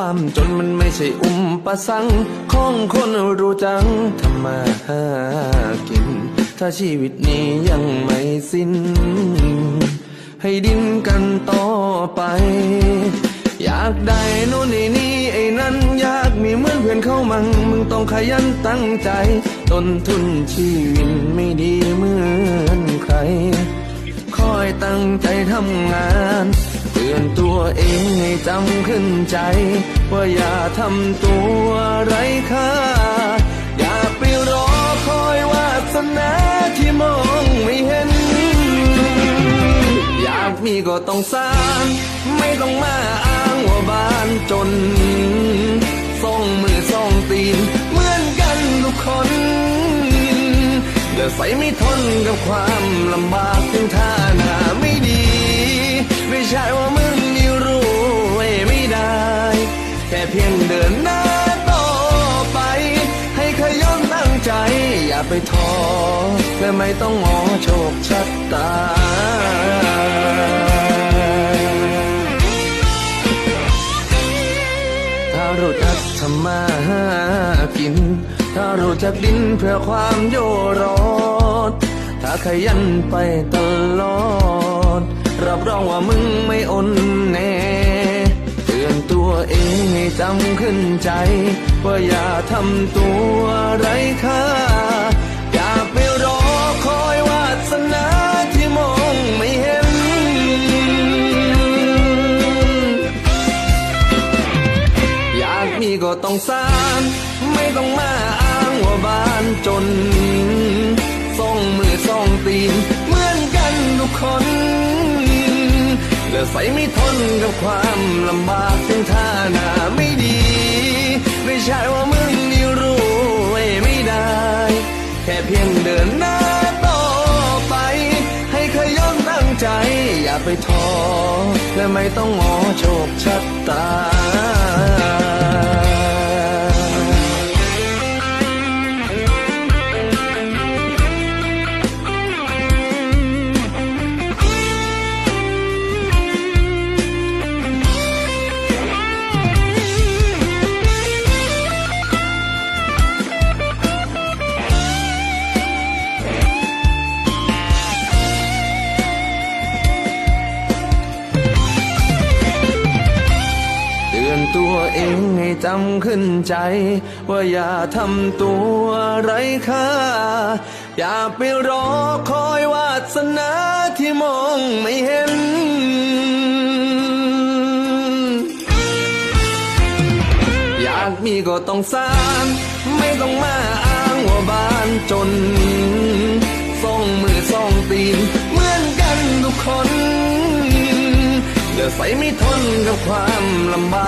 ความจนมันไม่ใช่อุมประสังค์ของคนรู้จังทำมาหากิน ถ้าชีวิตนี้ยังไม่สิ้น ให้ดิ้นกันต่อไป อยากได้โน่นนี่นี่ไอ้นั้นอยากมีเหมือนเพื่อนเข้ามัง มึงต้องขยันตั้งใจต้นทุนชีวิตไม่ดีเหมือนใคร คอยตั้งใจทำงาน อนตัวเองให้จำขึ้นใจ ว่าอย่าทำตัวไร้ค่า อย่าไปรอคอยวาสนาที่มองไม่เห็น อยากมีก็ต้องสร้าง ไม่ต้องมาอ้างว่าบ้านจนส่องมือส่องตีน เหมือนกันทุกคนอย่าใส่ไม่ทนกับความลำบากถึงท่า แค่เพียงเดินหน้าต่อไป ให้ขยันตั้งใจ อย่าไปท้อและไม่ต้องงอโชคชัดตาถ้ารู้จักทำมาหากิน ถ้ารู้จักดินเพื่อความโยรอด ถ้าขยันไปตลอด รับรองว่ามึงไม่อ่อนแน่ จำขึ้นใจว่าอย่าทำตัวไร้ค่า อย่าไปรอคอยวาสนาที่มองไม่เห็น อยากมีก็ต้องสร้าง ไม่ต้องมาอ้างว่าบ้านจนส่องมือส่องตีนเหมือนกัน เลือใส่ไม่ทนกับความลำบากถึงท่าหน้าไม่ดี ไม่ใช่ว่ามึงนี่รู้ไม่ได้ แค่เพียงเดินหน้าต่อไป ให้ขยันตั้งใจ อย่าไปท้อและไม่ต้องงอโชคชัดตา องให้จำขึ้นใจ ว่าอย่าทำตัวไร้ค่า อย่าไปรอคอยวาสนาที่มองไม่เห็นอยากมีก็ต้องสร้าง ไม่ต้องมาอ้างว่าบ้านจนส่องมือส่องตีน เหมือนกันทุกคนอย่าใส่ไม่ทนกับความลำบาก